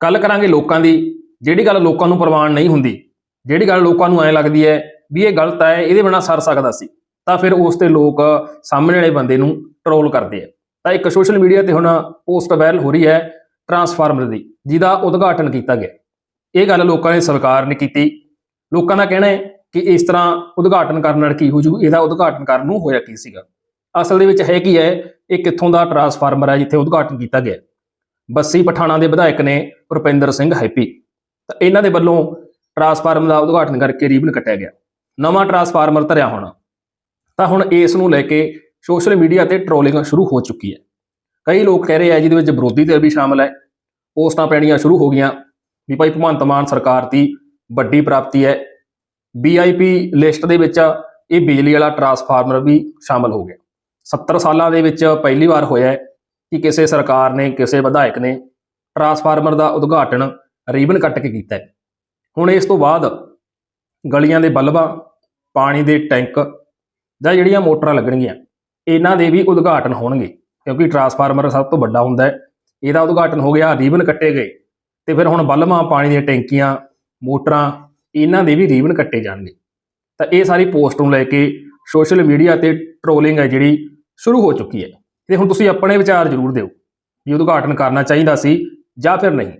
ਗੱਲ ਕਰਾਂਗੇ ਲੋਕਾਂ ਦੀ, ਜਿਹੜੀ ਗੱਲ ਲੋਕਾਂ ਨੂੰ ਪ੍ਰਵਾਨ ਨਹੀਂ ਹੁੰਦੀ, ਜਿਹੜੀ ਗੱਲ ਲੋਕਾਂ ਨੂੰ ਐ ਲੱਗਦੀ ਹੈ ਵੀ ਇਹ ਗਲਤ ਹੈ, ਇਹਦੇ ਬਿਨਾ ਸਰ ਸਕਦਾ ਸੀ, ਤਾਂ ਫਿਰ ਉਸ ਤੇ ਲੋਕ ਸਾਹਮਣੇ ਵਾਲੇ ਬੰਦੇ ਨੂੰ ਟਰੋਲ ਕਰਦੇ ਆ। ਤਾਂ ਇੱਕ ਸੋਸ਼ਲ ਮੀਡੀਆ ਤੇ ਹੁਣ ਪੋਸਟ ਵਾਇਰਲ ਹੋ ਰਹੀ ਹੈ ਟਰਾਂਸਫਾਰਮਰ ਦੀ, ਜਿਹਦਾ ਉਦਘਾਟਨ ਕੀਤਾ ਗਿਆ। ਇਹ ਗੱਲ ਲੋਕਾਂ ਨੇ ਸਰਕਾਰ ਨੇ ਕੀਤੀ। ਲੋਕਾਂ ਦਾ ਕਹਿਣਾ ਹੈ ਕਿ ਇਸ ਤਰ੍ਹਾਂ ਉਦਘਾਟਨ ਕਰਨ ਨਾਲ ਕੀ ਹੋ ਜੂ, ਇਹਦਾ ਉਦਘਾਟਨ ਕਰਨ ਨੂੰ ਹੋਇਆ ਕੀ ਸੀਗਾ? ਅਸਲ ਦੇ ਵਿੱਚ ਹੈ ਕੀ ਹੈ, ਇਹ ਕਿੱਥੋਂ ਦਾ ਟਰਾਂਸਫਾਰਮਰ ਹੈ ਜਿੱਥੇ ਉਦਘਾਟਨ ਕੀਤਾ ਗਿਆ। ਬੱਸੀ ਪਠਾਣਾ ਦੇ ਵਿਧਾਇਕ ਨੇ ਰੁਪਿੰਦਰ ਸਿੰਘ ਹੈਪੀ। ਤਾਂ ਇਹਨਾਂ ਦੇ ਵੱਲੋਂ ਟਰਾਂਸਫਾਰਮਰ ਦਾ ਉਦਘਾਟਨ ਕਰਕੇ ਰੀਬਨ ਕੱਟਿਆ ਗਿਆ। ਨਵਾਂ ਟਰਾਂਸਫਾਰਮਰ ਧਰਿਆ ਹੋਣਾ। ਤਾਂ ਹੁਣ ਇਸ ਨੂੰ ਲੈ ਕੇ ਸੋਸ਼ਲ ਮੀਡੀਆ ਤੇ ਟ੍ਰੋਲਿੰਗ ਸ਼ੁਰੂ ਹੋ ਚੁੱਕੀ ਹੈ। ਕਈ ਲੋਕ ਕਹਿ ਰਹੇ ਆ ਜਿਹਦੇ ਵਿੱਚ ਵਿਰੋਧੀ ਧਿਰ ਵੀ ਸ਼ਾਮਲ ਹੈ। ਪੋਸਟਾਂ ਪੈਣੀਆਂ ਸ਼ੁਰੂ ਹੋ ਗਈਆਂ ਵੀ ਭਾਈ ਭਗਵੰਤ ਮਾਨ ਸਰਕਾਰ ਦੀ ਵੱਡੀ ਪ੍ਰਾਪਤੀ ਹੈ। ਵੀਆਈਪੀ ਲਿਸਟ ਦੇ ਵਿੱਚ ਇਹ ਬਿਜਲੀ ਵਾਲਾ ਟਰਾਂਸਫਾਰਮਰ ਵੀ ਸ਼ਾਮਲ ਹੋ ਗਿਆ। 70 ਸਾਲਾਂ ਦੇ ਵਿੱਚ ਪਹਿਲੀ ਵਾਰ ਹੋਇਆ ਹੈ। ਕਿ ਕਿਸੇ ਸਰਕਾਰ ਨੇ, ਕਿਸੇ ਵਿਧਾਇਕ ਨੇ ਟਰਾਂਸਫਾਰਮਰ ਦਾ ਉਦਘਾਟਨ ਰੀਬਨ ਕੱਟ ਕੇ ਕੀਤਾ ਹੈ। ਹੁਣ ਇਸ ਤੋਂ ਬਾਅਦ ਗਲੀਆਂ ਦੇ ਬਲਬਾਂ, ਪਾਣੀ ਦੇ ਟੈਂਕ ਜਾਂ ਜਿਹੜੀਆਂ ਮੋਟਰਾਂ ਲੱਗਣਗੀਆਂ, ਇਹਨਾਂ ਦੇ ਵੀ ਉਦਘਾਟਨ ਹੋਣਗੇ। ਕਿਉਂਕਿ ਟਰਾਂਸਫਾਰਮਰ ਸਭ ਤੋਂ ਵੱਡਾ ਹੁੰਦਾ ਹੈ। ਇਹਦਾ ਉਦਘਾਟਨ ਹੋ ਗਿਆ, ਰੀਬਨ ਕੱਟੇ ਗਏ ਤੇ ਫਿਰ ਹੁਣ ਬਲਬਾਂ, ਪਾਣੀ ਦੀਆਂ ਟੈਂਕੀਆਂ, ਮੋਟਰਾਂ, ਇਹਨਾਂ ਦੇ ਵੀ ਰੀਬਨ ਕੱਟੇ ਜਾਣਗੇ। ਤਾਂ ਇਹ ਸਾਰੀ ਪੋਸਟ ਨੂੰ ਲੈ ਕੇ ਸੋਸ਼ਲ ਮੀਡੀਆ ਤੇ ਟ੍ਰੋਲਿੰਗ ਹੈ ਜਿਹੜੀ ਸ਼ੁਰੂ ਹੋ ਚੁੱਕੀ ਹੈ। ਤੇ ਹੁਣ ਤੁਸੀਂ ਆਪਣੇ ਵਿਚਾਰ ਜ਼ਰੂਰ ਦਿਓ ਵੀ ਉਦਘਾਟਨ ਕਰਨਾ ਚਾਹੀਦਾ ਸੀ ਜਾਂ ਫਿਰ ਨਹੀਂ।